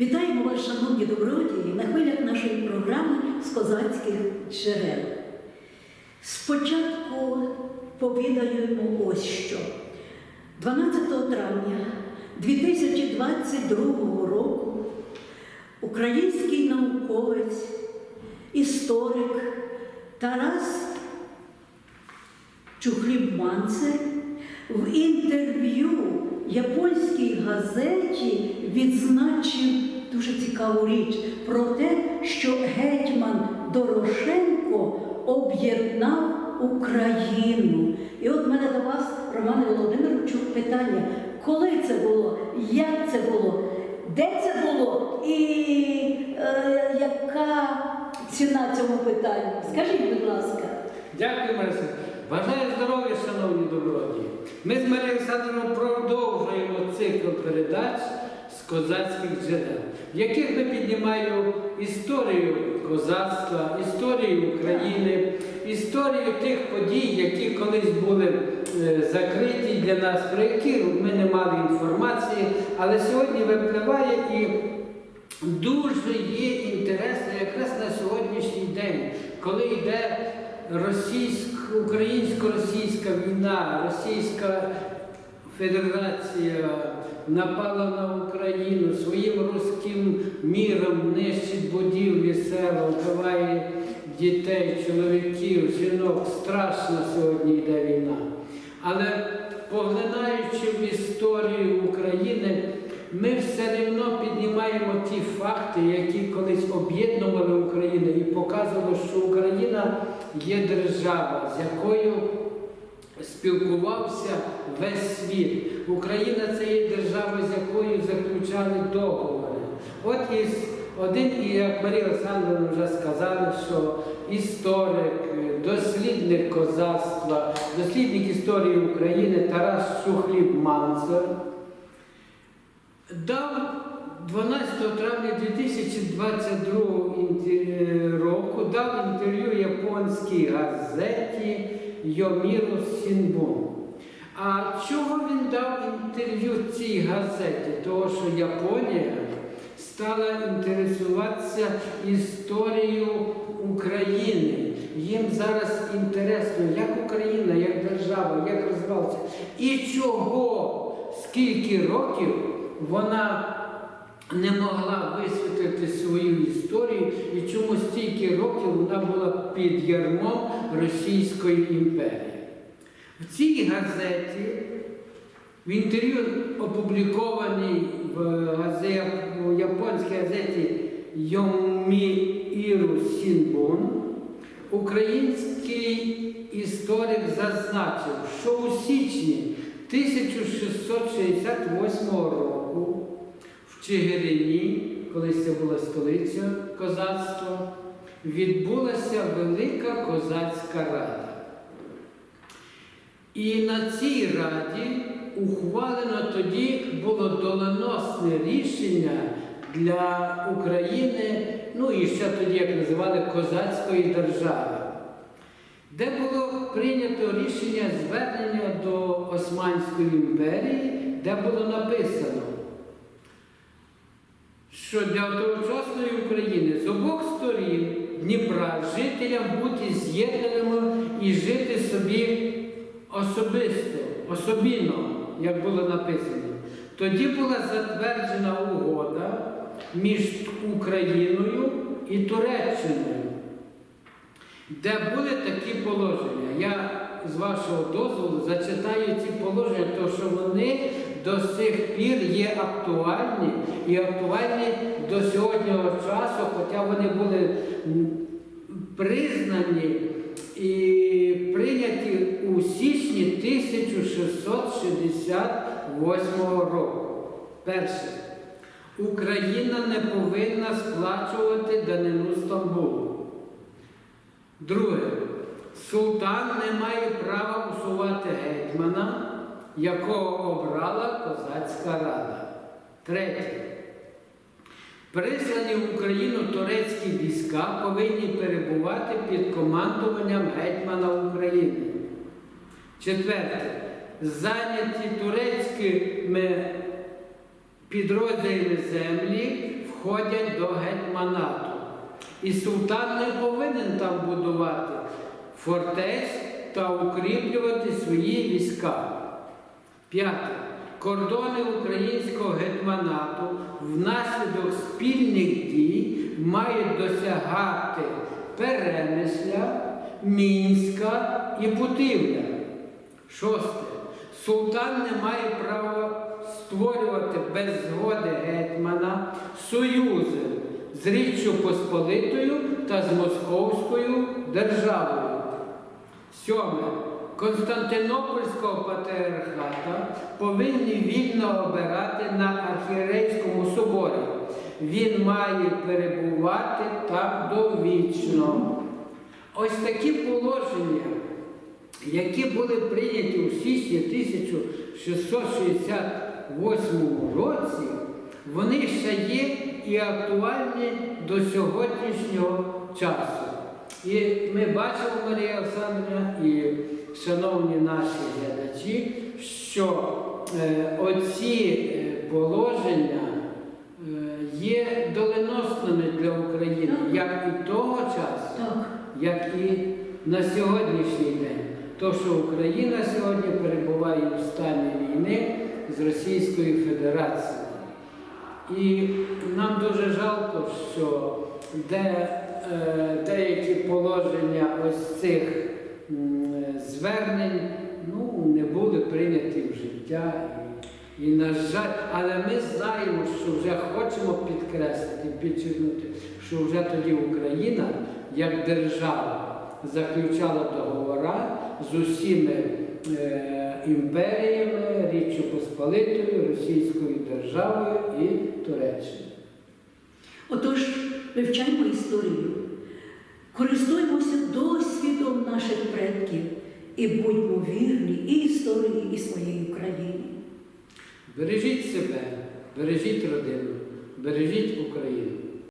Вітаємо вас, шановні добродії, на хвилях нашої програми з козацьких джерел. Спочатку повідаємо ось що. 12 травня 2022 року український науковець, історик Тарас Чухліб-Манце в інтерв'ю японській газеті відзначив дуже цікаву річ про те, що гетьман Дорошенко об'єднав Україну. І от в мене до вас, Романе Володимировичу, питання: коли це було, як це було, де це було і е, яка ціна цьому питанню? Скажіть, будь ласка. Дякую, Мариса. Бажаю здоров'я, шановні добродії. Ми з Марією Олександровною продовжуємо цикл передач з козацьких джерел, в яких ми піднімаємо історію козацтва, історію України, історію тих подій, які колись були е, закриті для нас, про які ми не мали інформації, але сьогодні випливає і дуже є інтересно якраз на сьогоднішній день, коли йде російсько, українсько-російська війна, Російська Федерація напала на Україну своїм руським міром, нищить будівлі, села, вбиває дітей, чоловіків, жінок. Страшна сьогодні йде війна. Але поглинаючи в історію України, ми все рівно піднімаємо ті факти, які колись об'єднували Україну і показували, що Україна є держава, з якою спілкувався весь світ. Україна це є держава, з якою заключали договори. От із один, і як Марія Олександровна вже сказала, що історик, дослідник козацтва, дослідник історії України Тарас Шухліб Манцер дав 12 травня 2022 року дав інтерв'ю японській газеті Йоміру Сінбун. А чого він дав інтерв'ю цій газеті? Того, що Японія стала інтересуватися історією України. Їм зараз інтересно, як Україна, як держава, як розвивалася. І чого, скільки років вона не могла висвітлити свою історію і чому стільки років вона була під ярмом Російської імперії. В цій газеті, в інтерв'ю опублікованій в, газе, в японській газеті Йоміру Сінбун, український історик зазначив, що у січні 1668 року в Чигирині, колись це була столиця козацтва, відбулася Велика козацька рада. І на цій раді ухвалено тоді було доленосне рішення для України, ну і ще тоді, як називали, козацької держави, де було прийнято рішення звернення до Османської імперії, де було написано, що для тогочасної України з обох сторін Дніпра жителям бути з'єднаними і жити собі особисто, особіно, як було написано. Тоді була затверджена угода між Україною і Туреччиною, де були такі положення. Я з вашого дозволу зачитаю ці положення, тому що вони до сих пір є актуальні і актуальні до сьогоднішнього часу, хоча вони були признані і прийняті у січні 1668 року. Перше. Україна не повинна сплачувати данину Стамбулу. Друге. Султан не має права усувати гетьмана, якого обрала козацька рада. Третє. Прислані в Україну турецькі війська повинні перебувати під командуванням гетьмана України. Четверте. Зайняті турецькими підрозділами землі входять до гетьманату. І султан не повинен там будувати фортець та укріплювати свої війська. П'яте. Кордони українського гетьманату внаслідок спільних дій мають досягати Перемисля, Мінська і Путивля. Шосте. Султан не має права створювати без згоди гетьмана союзи з Річчю Посполитою та з Московською державою. Сьоме. Константинопольського патріархата повинні вільно обирати на архієрейському соборі. Він має перебувати там довічно. Ось такі положення, які були прийняті у січні 1668 році, вони ще є і актуальні до сьогоднішнього часу. І ми бачимо, Марія Олександрівна, і шановні наші глядачі, що е, оці е, положення е, є доленосними для України, як і того часу, як і на сьогоднішній день. То, що Україна сьогодні перебуває в стані війни з Російською Федерацією. І нам дуже жалко, що де, деякі положення ось цих звернень ну, не були прийняті в життя. І, і, на жаль, але ми знаємо, що вже хочемо підкреслити, підчеркнути, що вже тоді Україна як держава заключала договори з усіми е, імперіями, Річчю Посполитою, Російською державою і Туреччиною. Отож, вивчаємо історію, користуємося досвідом наших предків і будьмо вірні і історії, і своєї Україні. Бережіть себе, бережіть родину, бережіть Україну.